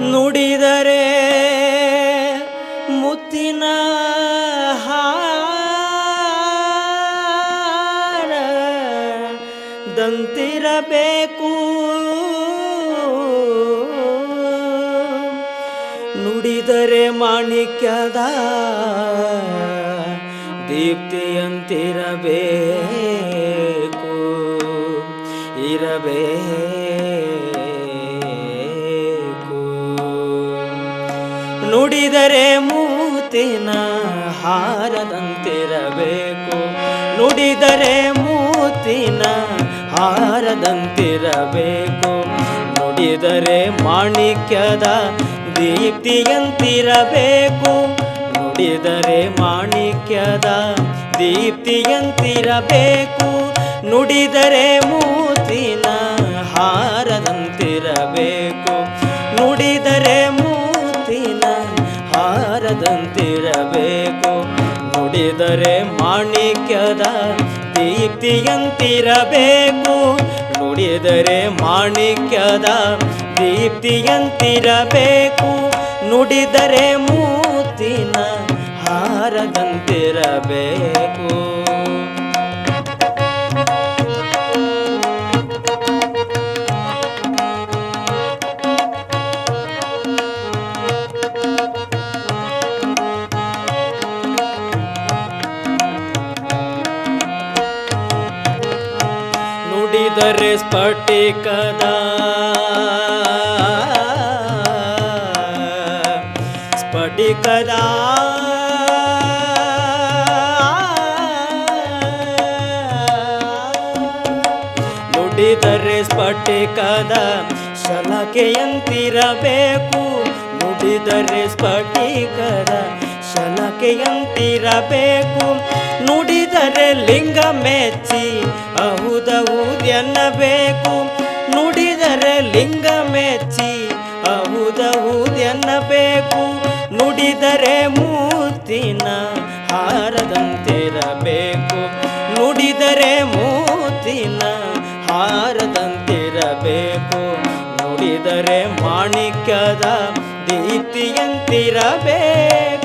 ನುಡಿದರೆ ಮುತ್ತಿನ ಹಾರ ದಂತಿರಬೇಕು. ನುಡಿದರೆ ಮಾಣಿಕ್ಯದ ದೀಪ್ತಿಯಂತಿರಬೇಕು ಇರಬೇಕು. ನುಡಿದರೆ ಮೂತಿನ ಹಾರದಂತಿರಬೇಕು. ನುಡಿದರೆ ಮೂತಿನ ಹಾರದಂತಿರಬೇಕು. ನುಡಿದರೆ ಮಾಣಿಕ್ಯದ ದೀಪ್ತಿಯಂತಿರಬೇಕು. ನುಡಿದರೆ ಮಾಣಿಕ್ಯದ ದೀಪ್ತಿಯಂತಿರಬೇಕು. ನುಡಿದರೆ ಮೂತಿನ ಹಾರದಂತಿರಬೇಕು ಹಾರದಂತಿರಬೇಕು ನುಡಿದರೆ ಮಾಣಿಕ್ಯದ ದೀಪ್ತಿಯಂತಿರಬೇಕು. ನುಡಿದರೆ ಮಾಣಿಕ್ಯದ ದೀಪ್ತಿಯಂತಿರಬೇಕು. ನುಡಿದರೆ ಮೂತಿನ ಹಾರದಂತಿರಬೇಕು. ನುಡಿದರೆ ಸ್ಫಟಿಕದ ಸ್ಫಟಿಕದ ನುಡಿದರೆ ಸ್ಫಟಿಕದ ಶಲಕೆಯಂತಿರಬೇಕು. ನುಡಿದರೆ ಸ್ಫಟಿಕದ ಶಲಕೆಯಂತಿರಬೇಕು ನುಡಿದರೆ ಲಿಂಗ ಮೆಚ್ಚಿ ಅಹುದಹುದೆನ್ನಬೇಕು ನುಡಿದರೆ ಲಿಂಗ ಮೆಚ್ಚಿ ಅಹುದಹುದೆನ್ನಬೇಕು ನುಡಿದರೆ ಮೂತಿನ ಹಾರದಂತಿರಬೇಕು. ನುಡಿದರೆ ಮೂತಿನ ಹಾರದಂತಿರಬೇಕು. ನುಡಿದರೆ ಮಾಣಿಕ್ಯದ ದೀಪ್ತಿಯಂತಿರಬೇಕು.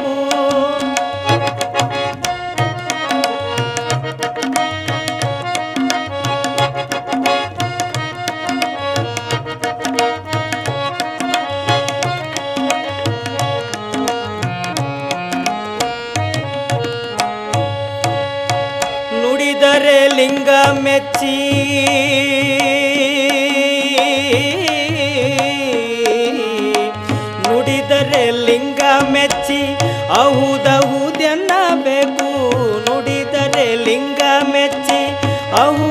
ಲಿಂಗ ಮೆಚ್ಚಿ. ನುಡಿದರೆ ಲಿಂಗ ಮೆಚ್ಚಿ ಅಹುದಹುದೆನ್ನಬೇಕು ನುಡಿದರೆ ಲಿಂಗ ಮೆಚ್ಚಿ ಅಹುದಹುದೆನ್ನಬೇಕು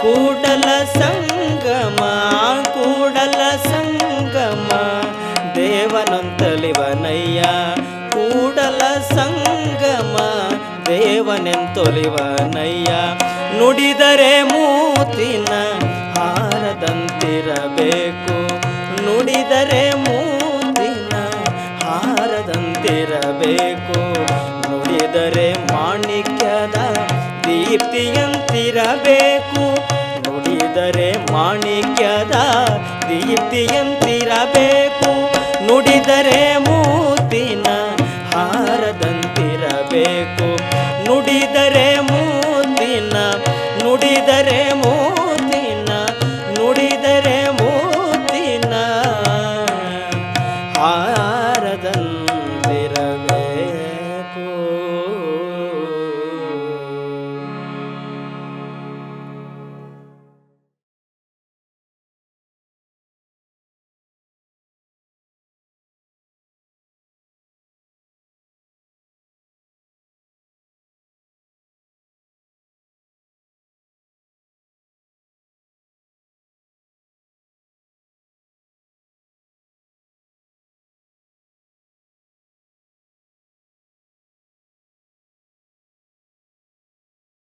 ಕೂಡಲ ಸಂಗಮ ಕೂಡಲ ಸಂಗಮ. ದೇವನಂತಲಿವನಯ್ಯ ಕೂಡಲ ಸಂಗಮ. ದೇವನೆಂತೊಲಿವನಯ್ಯ ನುಡಿದರೆ ಮೂತಿನ ಹಾರದಂತಿರಬೇಕು. ನುಡಿದರೆ ಮೂತಿನ ಹಾರದಂತಿರಬೇಕು. ದೀಪ್ತಿಯಂತಿರಬೇಕು. ನುಡಿದರೆ ಮಾಣಿಕ್ಯದ ದೀಪ್ತಿಯಂತಿರಬೇಕು. ನುಡಿದರೆ